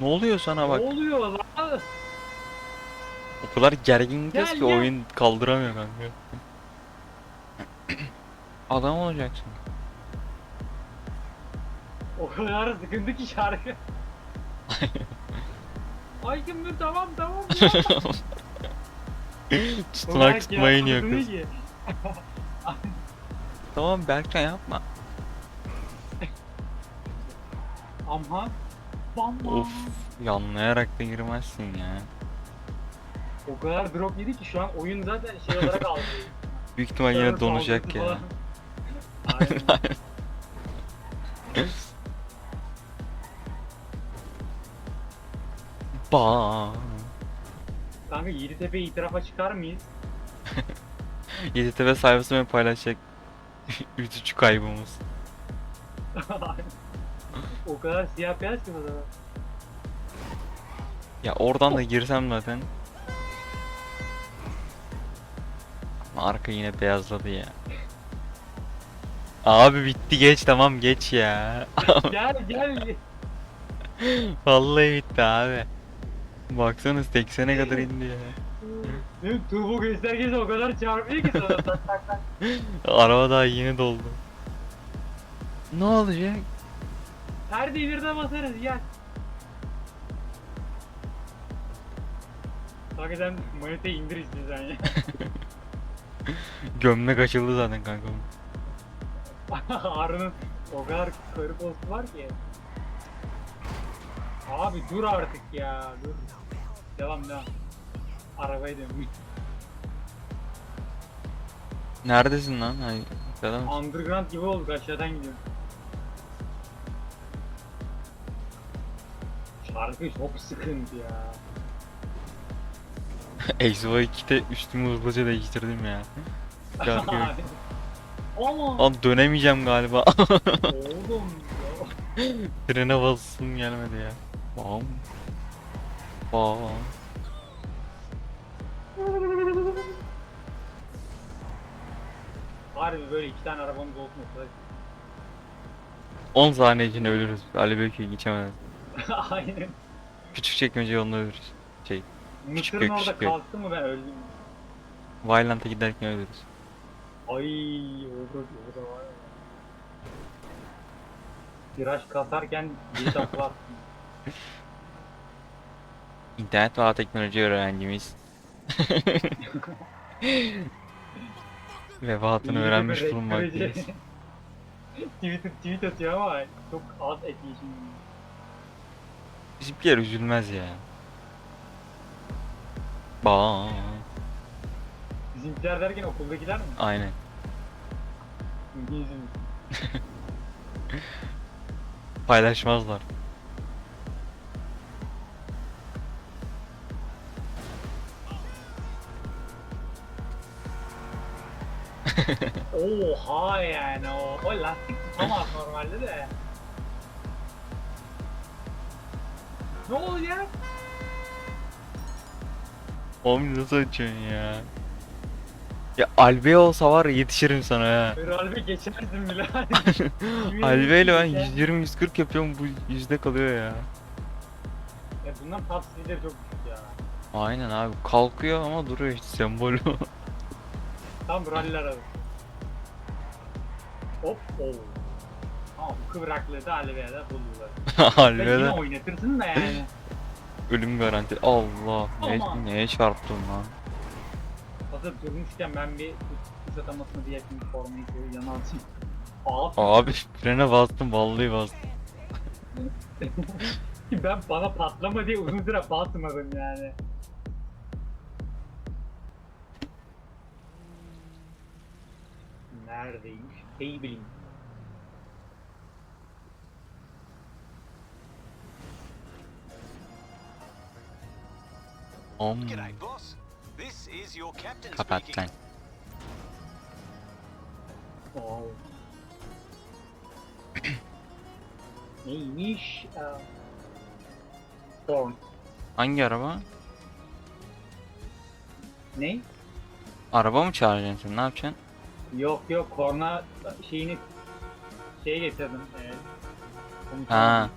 Ne oluyor sana bak? Ne oluyor lan? O kadar gergin Gel, ki gel. oyun kaldıramıyor kanka. Adam olacaksın. O kadar sıkıntı ki şarkı. Aykın dur tamam tamam. Tutunak tutmayı yakıyorsun. ki. Tamam Berkcan yapma. Amha. Bamba. Of yanlayarak da girmezsin ya. O kadar drop yedi ki şu an oyun zaten şey olarak aldı. Büyük ihtimal yine donacak ya. Aynen. Ba. Kanka Yeditepe itirafa çıkar mıyız? YTV sayfasını paylaşacak. Üzücü kaybımız. O kadar siyah beyaz ki o zaman. Ya oradan da girsem zaten. Ama arka yine beyazladı ya. Abi bitti geç tamam geç ya. gel gel. Vallahi bitti abi. Baksana 80'e kadar indi ya. Benim turbo göstergesi o kadar çarpıyor ki sana tak tak tak. Araba daha yeni doldu. Ne olacak? Her devirde basarız gel. Kanka sen maniteyi indir istiyorsan ya. Gömlek açıldı zaten kanka. Harun'un o kadar karı postu var ki. Abi dur artık ya dur. Devam devam. Arabaya dönmüş. Neredesin lan? Ay, adam. Underground gibi olduk aşağıdan gidiyorum. Şarkı çok sıkıntı ya. Exo 2'de üstümü hızlıca değiştirdim ya. Yok. Ama Lan dönemeyeceğim galiba. oğlum ya. Frene basasım gelmedi ya. Bam. Bam. Harbi böyle iki tane arabamız olsun o kadar. 10 saniye içinde ölürüz. Ali Bekir'i geçemez. Aynen. Küçük çekmece yolunda ölürüz. Şey, Küçük Mısır'ın gök, orada küçük kalktı mı ben öldüm. Violent'a giderken ölürüz. Ay orada orada var ya. Viraj kasarken bir takla attım. İnternet ve ağ teknoloji öğrencimiz. Vefatını öğrenmiş İyi bir bulunmaktayız. teknoloji. Twitter tweet atıyor ama çok az etkileşim. Bizimkiler üzülmez ya. Ba. Bizimkiler derken okuldakiler mi? Aynen. İngilizce mi? Paylaşmazlar. Oha yani o, o lastik tutamaz normalde de. Ne olacak? Oğlum nasıl açıyorsun ya? Ya Albe olsa var ya yetişirim sana ha. Herhalde geçersin bile. Albe ile ben 120-140 yapıyorum bu yüzde kalıyor ya. Ya bundan top speedleri çok düşük ya. Aynen abi kalkıyor ama duruyor işte sembol. Tam rally aradı. Hop o. Ama bu kıvraklığı da Alve'ye de buldular. Yine oynatırsın da yani. ölüm garanti. Allah ne, neye çarptım lan? Hazır durmuşken ben bir kuş atamasını diye şimdi formayı şöyle yana atayım. Abi Abi frene bastım vallahi bastım. ben bana patlama diye uzun süre basmadım yani. Neredeymiş? Hey Om. Kapat lan. Wow. Neymiş? Thorn. Hangi araba? Ne? Araba mı çağıracaksın sen ne yapacaksın? Yok yok korna şeyini şeye getirdim. E, Ha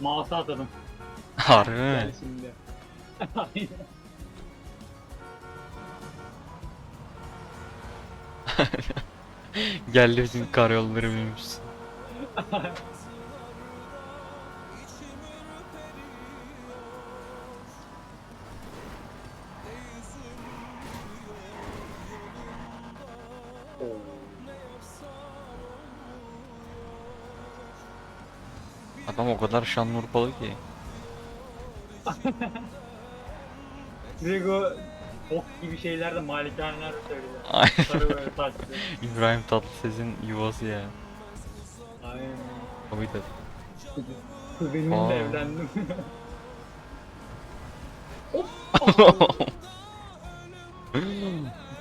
Mouse'a atadım. Harbi Gel mi? şimdi. Geldi bizim karayolları bilmişsin. Adam o kadar Şanlıurfalı ki. Direkt o bok gibi şeyler de malikaneler söylüyor. Aynen. Sarı böyle saçlı. İbrahim Tatlıses'in yuvası ya. Aynen. Tabii de. Kuzenimle Aa. evlendim.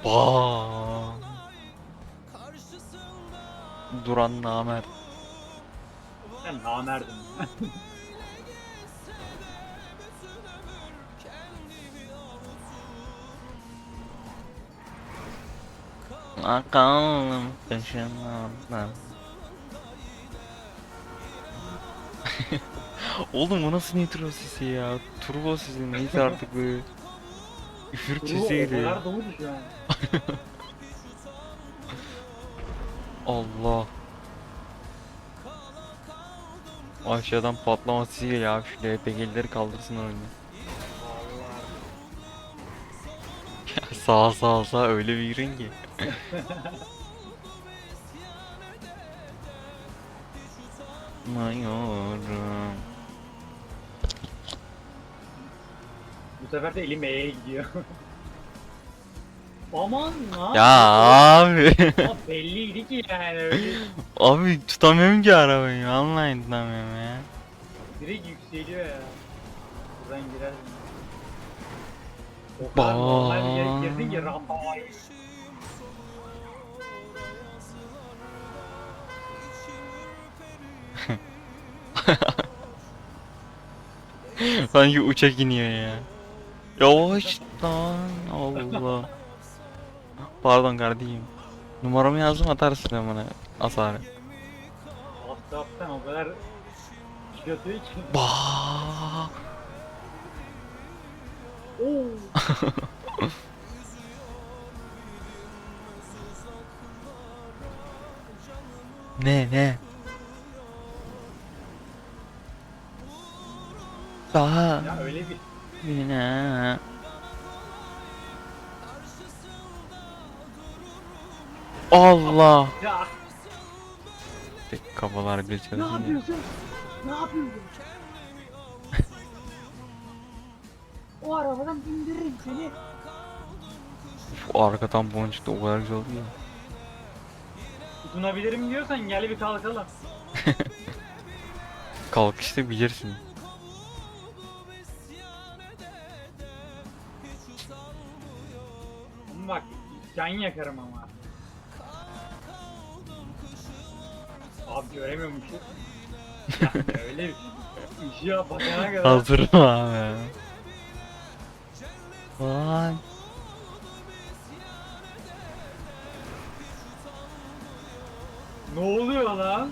Bam. Duran namer. ben namerdim. Bakalım peşinden. Oğlum bu nasıl nitro sesi ya? Turbo sesi neyse artık böyle. Üfürük sesi geliyor. Allah. Aşağıdan patlama sesi geliyor abi şu LPG'lileri kaldırsın oyunu. Ya sağa sağa sağa öyle bir girin ki. Mayıyorum. Bu sefer de elim E'ye gidiyor. Aman lan. Ya abi. Ama belliydi ki yani öyle. abi tutamıyorum ki arabayı. Vallahi tutamıyorum ya. Direkt yükseliyor ya. Buradan girer mi? O kadar normal bir yere girdin ki rampa Sanki uçak iniyor ya. Yavaş lan Allah. Pardon kardeşim. Numaramı yazdım atarsın sen bana hasarı. WhatsApp'tan o kadar kilosu ki. Oo. Ne ne? Daha Ya öyle bir yine. Allah. ya Tek kafalar ne geçiyor. yapıyorsun? Ne yapıyorsun? o arabadan indiririm seni. Şu arkadan boncuk da o kadar güzel oldu ya. Tutunabilirim diyorsan gel bir kalkalım. Kalkışta bilirsin. Can yakarım ama. Abi göremiyormuşuz. ya öyle bir ışığa bakana kadar. Hazırım abi. Vay. Ne oluyor lan?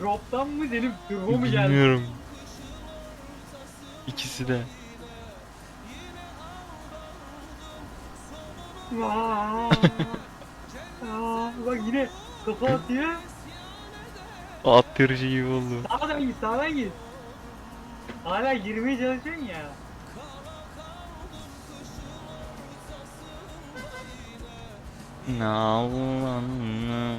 Drop'tan mı senin turbo mu geldi? Bilmiyorum. İkisi de. Aa, aa, bak yine kafa atıyor. At yarışı gibi oldu. Sağdan git, sağdan git. Hala girmeye çalışıyorsun ya. Ne Allah'ını.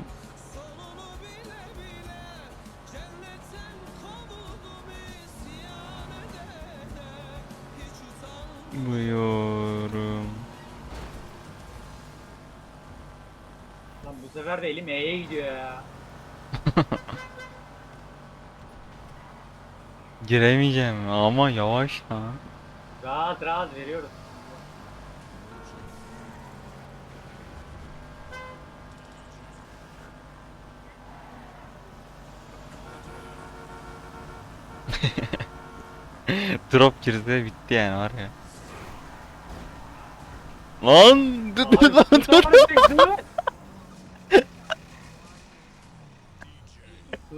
Bu sefer de elim E'ye gidiyor ya. Giremeyeceğim ama yavaş lan. Rahat rahat veriyoruz. Drop girdi bitti yani var ya. Lan dur dur lan dur. dur, dur.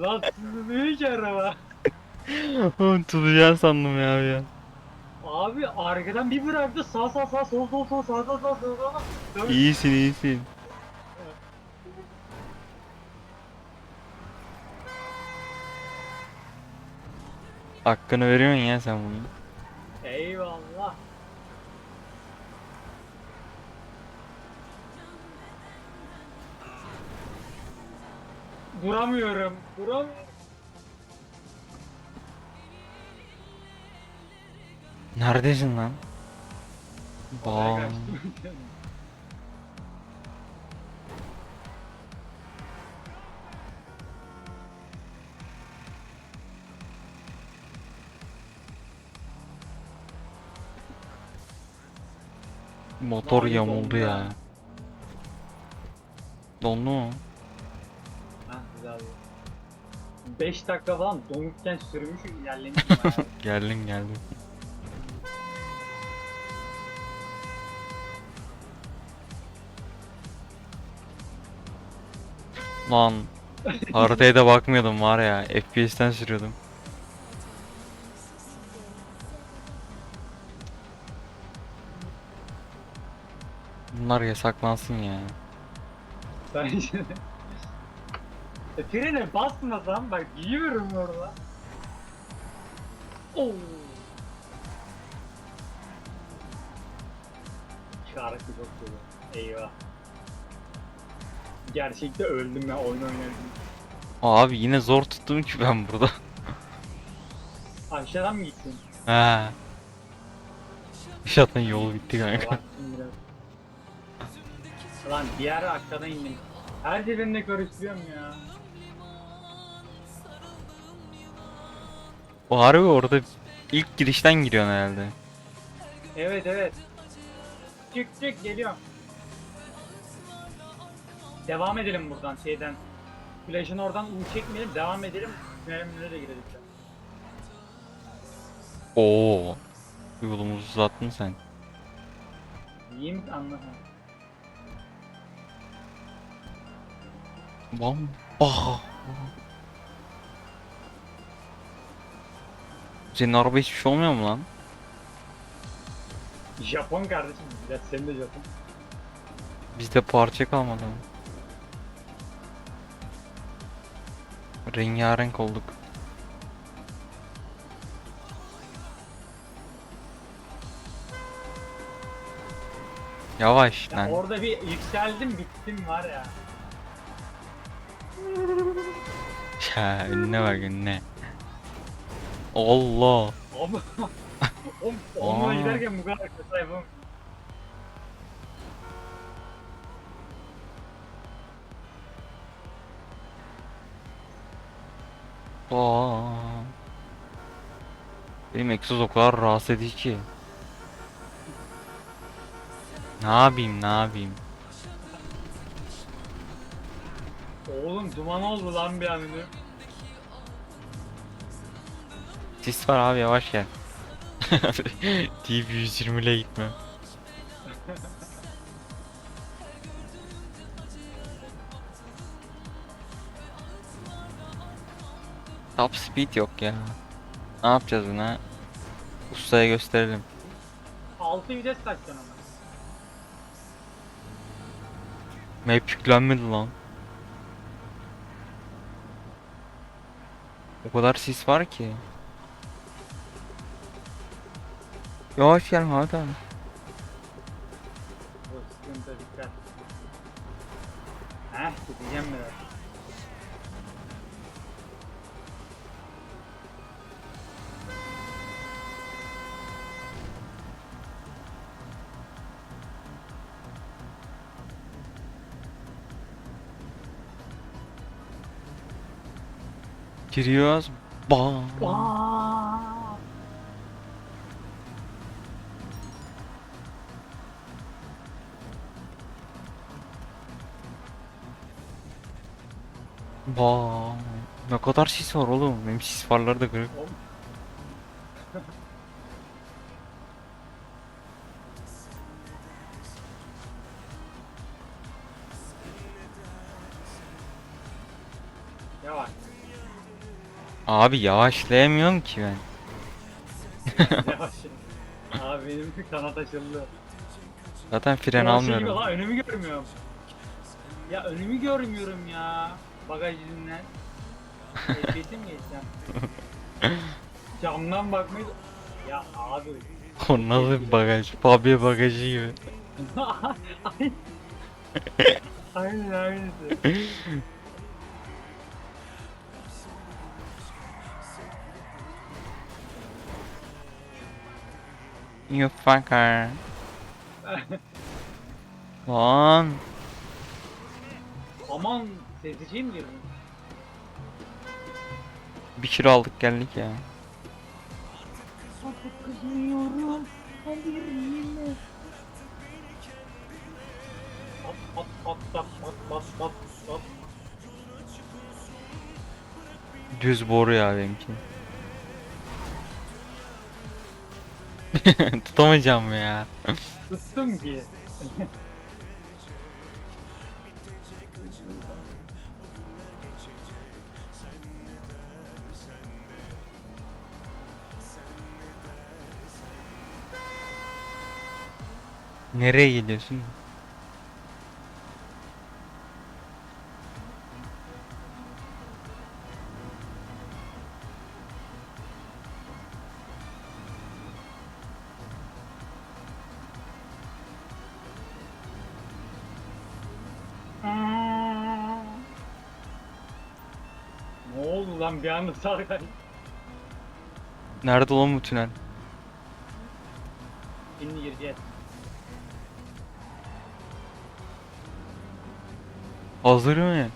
Lan sızmıyor ki araba. Oğlum tutacaksın sandım ya abi ya. Abi arkadan bir bıraktı sağ sağ sağ sol sol sol sağ sağ sağ sol sol. Dön. İyisin iyisin. Hakkını veriyorsun ya sen bunu. Eyvallah. Duramıyorum. Duramıyorum. Neredesin lan? Oraya Bam. kaçtım. Motor Lanet yamuldu oldu ya. ya. Dondu mu? Güzel. 5 dakika falan donukken sürmüşüm ilerlemişim bayağı. Geldim geldim. Lan haritaya da bakmıyordum var ya FPS'ten sürüyordum. Bunlar yasaklansın ya. Bence de. E, frene basmasam bak yiyorum orada. Oo. Şarkı çok güzel. Eyvah. Gerçekte öldüm ya oyun oynarken. Abi yine zor tuttum ki ben burada. Aşağıdan mı gittin? He. Zaten yol bitti kanka. Baktım biraz. Lan diğer aşağıdan indim. Her seferinde karıştırıyorum ya. O harbi orada ilk girişten giriyorsun herhalde. Evet evet. Çık çık geliyorum. Devam edelim buradan şeyden. Flash'ın oradan U çekmeyelim devam edelim. Tünelimlere de girelim. Oo. Yolumuzu uzattın sen. İyiyim anladım. Bam. Bah. Senin araba hiçbir şey olmuyor mu lan? Japon kardeşim. Ya sen de Japon. Bizde parça kalmadı. Rengarenk olduk. Yavaş Ya lan. orada bir yükseldim bittim var ya. Ya önüne bak önüne. Allah. Ama Oğlum onunla Aa. giderken bu kadar kısa yapamam. Aa. Benim egzoz o kadar rahatsız edici ki. Ne yapayım ne yapayım? Oğlum duman oldu lan bir an önce. Sis var abi yavaş gel. Deyip 120 ile gitme. Top speed yok ya. Ne yapacağız buna? Ustaya gösterelim. 6 vites takacaksın ama. Map yüklenmedi lan. O kadar sis var ki. Yavaş gel Mehmet abi. Bu sıkıntı dikkat. Heh gideceğim biraz. Giriyoruz. Bam. Aa! Bam. Ne kadar sis var oğlum. Benim sis farları da kırık. Yavaş. Abi yavaşlayamıyorum ki ben. Yavaş. Abi benim kanat açıldı. Zaten fren Ulan şey gibi almıyorum. önümü görmüyorum. Ya önümü görmüyorum ya. Bagaj yüzünden. Ehliyetim geçeceğim. Camdan bakmayı... Ya abi. O nasıl bir bagaj? Fabia bagajı gibi. Aynen aynısı. You fucker. Lan. Aman sesiciye mi? Bir kilo aldık geldik ya. Artık kızmıyorum. Hadi At at at at at at at at. Düz boru ya benimki. Tutamayacağım ya. Tuttum ki. Nereye gidiyorsun? Ne oldu lan bir anda sağa kay. Nerede olan bu tünel? Şimdi gireceğiz. Hazır mı?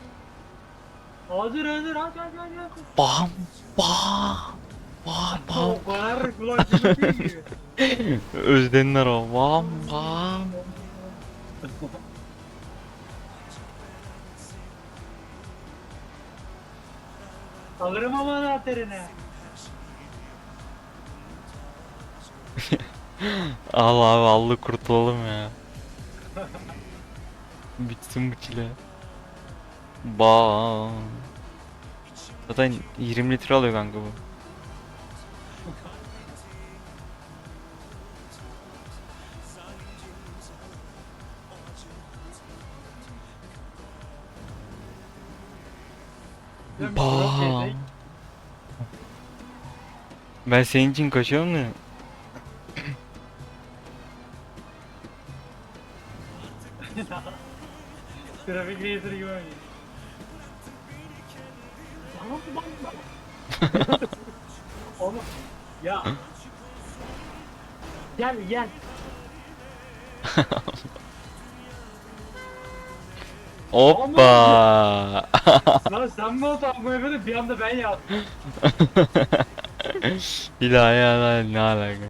Hazır hazır aç aç aç aç. Bam bam bam bam. Kadar kulak gibi. Özdenler o. Bam bam. Alırım ama anahtarını. Al abi allı kurtulalım ya. Bitsin bu çile. Bam. Zaten 20 litre alıyor kanka bu. Gezek. Ben senin için kaçıyorum da. Trafik racer gibi oynuyor. Oğlum ya. Gel gel. Hoppa. Lan sen mi otan bu efendim bir anda ben yaptım. İlahi ya ne alaka.